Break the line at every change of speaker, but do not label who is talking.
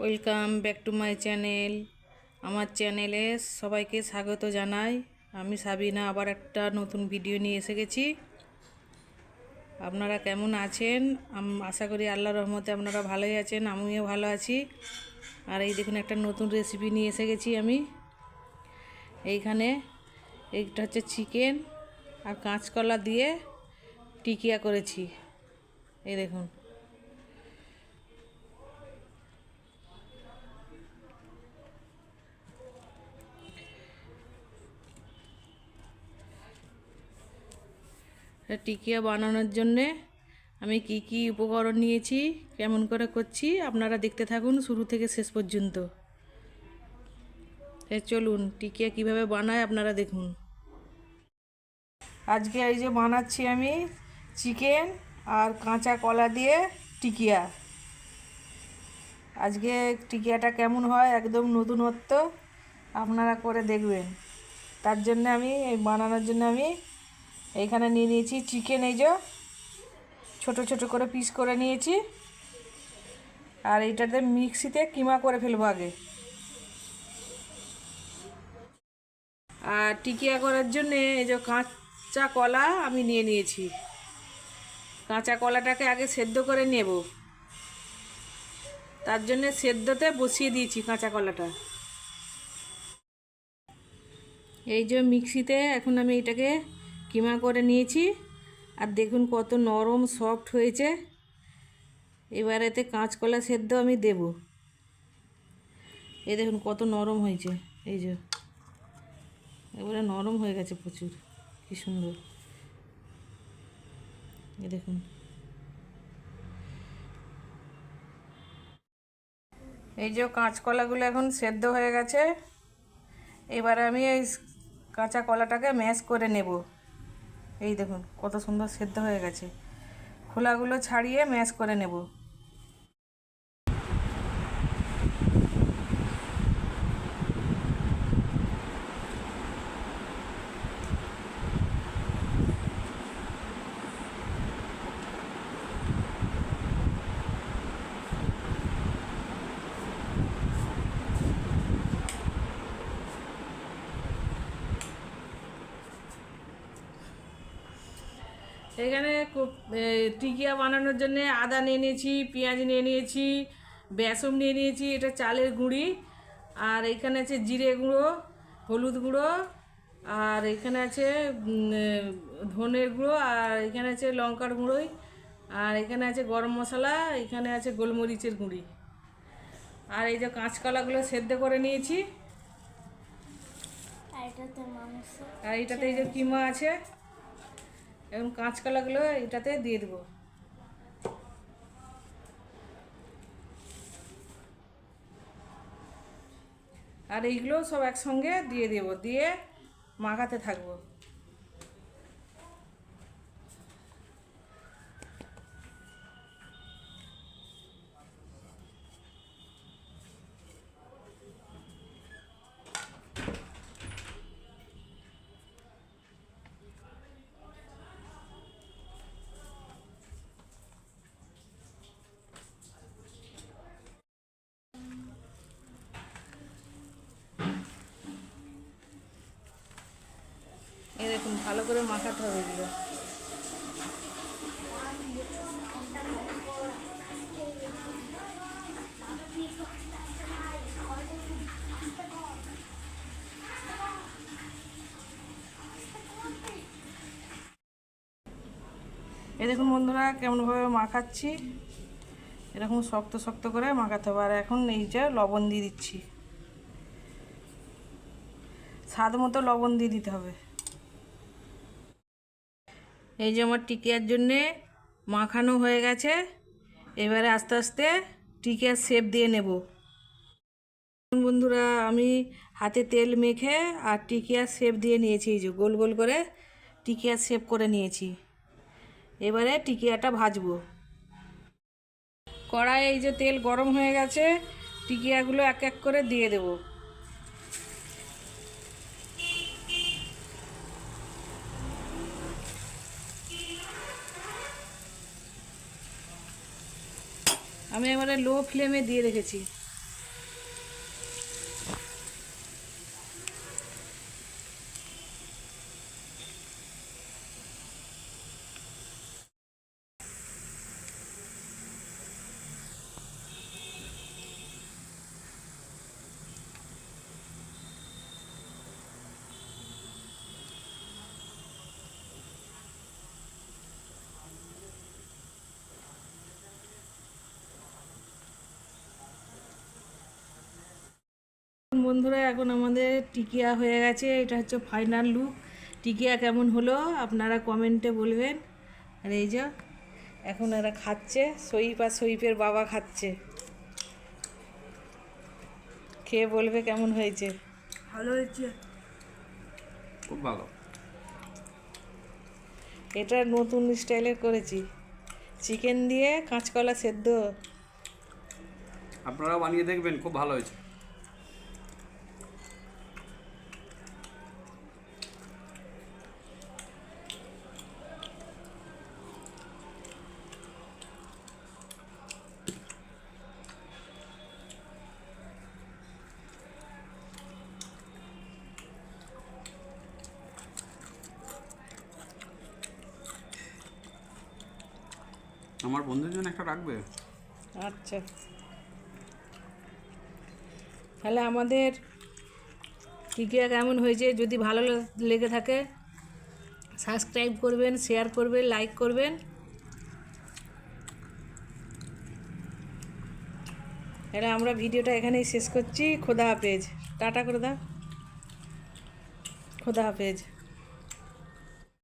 Welcome back to my channel. আমার চ্যানেলে সবাইকে স্বাগত জানাই। আমি সাবিনা, আবার একটা নতুন ভিডিও নিয়ে এসে গেছি। আপনারা কেমন আছেন? আশা করি আল্লাহ রহমতে আপনারা ভালোই আছেন, আমিও ভালো আছি। আর এই দেখুন, একটা নতুন রেসিপি নিয়ে এসে গেছি আমি। এইখানে এইটা হচ্ছে চিকেন আর কাঁচকলা দিয়ে টিকিয়া করেছি। এই দেখুন। টিকিয়া বানানোর জন্যে আমি কি কি উপকরণ নিয়েছি, কেমন করে করছি, আপনারা দেখতে থাকুন শুরু থেকে শেষ পর্যন্ত। চলুন, টিকিয়া কীভাবে বানায় আপনারা দেখুন। আজকে এই যে বানাচ্ছি আমি চিকেন আর কাঁচা কলা দিয়ে টিকিয়া। আজকে টিকিয়াটা কেমন হয়, একদম নতুনত্ব আপনারা করে দেখবেন। তার জন্য আমি বানানোর জন্য আমি এইখানে নিয়ে নিয়েছি চিকেন, এই যে ছোটো ছোটো করে পিস করে নিয়েছি। আর এইটাতে মিক্সিতে কিমা করে ফেলব আগে। আর টিকিয়া করার জন্য এই যে কাঁচা কলা আমি নিয়ে নিয়েছি। কাঁচা কলাটাকে আগে সেদ্ধ করে নেব। তার জন্য সেদ্ধতে বসিয়ে দিয়েছি কাঁচা কলাটা। এই যে মিক্সিতে এখন আমি এটাকে কিমা করে নিয়েছি। আর দেখুন কত নরম সফট হয়েছে। এবার এতে কাঁচকলা সেদ্ধ আমি দেব। এই দেখুন কত নরম হয়েছে। এই যে, এবারে নরম হয়ে গেছে প্রচুর। কি সুন্দর। এই দেখুন। এই যে কাঁচকলাগুলো এখন সেদ্ধ হয়ে গেছে। এবার আমি এই কাঁচা কলাটাকে ম্যাশ করে নেব। এই দেখুন কত সুন্দর সেদ্ধ হয়ে গেছে। খোলাগুলো ছাড়িয়ে ম্যাশ করে নেব। এখানে টিকিয়া বানানোর জন্য আদা নিয়ে নিয়েছি পেঁয়াজ নিয়ে নিয়েছি বেসন নিয়ে নিয়েছি এটা চালের গুঁড়ি আর এখানে আছে জিরে গুঁড়ো হলুদ গুঁড়ো আর এখানে আছে ধনের গুঁড়ো আর এখানে আছে লঙ্কার গুঁড়োই আর এখানে আছে গরম মশলা এখানে আছে গোলমরিচের গুঁড়ি। আর এই যে কাঁচকলাগুলো সেদ্ধ করে নিয়েছি।
আর এটাতে
এই যে কিমা আছে এখন কাঁচকলাগুলো এটাতে দিয়ে দেবো। আর এইগুলো সব একসঙ্গে দিয়ে দেব দিয়ে মাখাতে থাকব। দেখুন ভালো করে মাখাতে হবে এগুলো। এই দেখুন বন্ধুরা, কেমনভাবে মাখাচ্ছি। এরকম শক্ত শক্ত করে মাখাতে হবে। আর এখন এই যে লবণ দিয়ে দিচ্ছি। স্বাদ মতো লবণ দিয়ে দিতে হবে। এই যে আমার টিকিয়ার জন্যে মাখানো হয়ে গেছে। এবারে আস্তে আস্তে টিকিয়ার শেপ দিয়ে নেব। বন্ধুরা, আমি হাতে তেল মেখে আর টিকিয়ার শেপ দিয়ে নিয়েছি এই যে, গোল গোল করে টিকিয়ার শেপ করে নিয়েছি। এবারে টিকিয়াটা ভাজবো। কড়াই এই যে তেল গরম হয়ে গেছে, টিকিয়াগুলো এক এক করে দিয়ে দেবো। আমি এবারে লো ফ্লেমে দিয়ে রেখেছি। বন্ধুরা এখন আমাদের টিকিয়া হয়ে গেছে। এটা হচ্ছে ফাইনাল লুক টিকিয়া কেমন হলো? আপনারা কমেন্টে বলবেন। আর এই যে এখন এরা খাচ্ছে। সইপ আর সইপের বাবা খাচ্ছে। খেয়ে বলবে কেমন হয়েছে?
ভালো হয়েছে।
খুব ভালো।
এটা নতুন স্টাইলের করেছি। চিকেন দিয়ে কাঁচকলা সেদ্ধ।
আপনারা বানিয়ে দেখবেন খুব ভালো হয়েছে। আমার বন্ধুর জন্য একটা রাখবে?
আচ্ছা। তাহলে আমাদের টিকিয়া কেমন হয়েছে? যদি ভালো লেগে থাকে সাবস্ক্রাইব করবেন শেয়ার করবেন লাইক করবেন। তাহলে আমরা ভিডিওটা এখানেই শেষ করছি। খোদা হাফেজ। টাটা করে দাও। খোদা হাফেজ।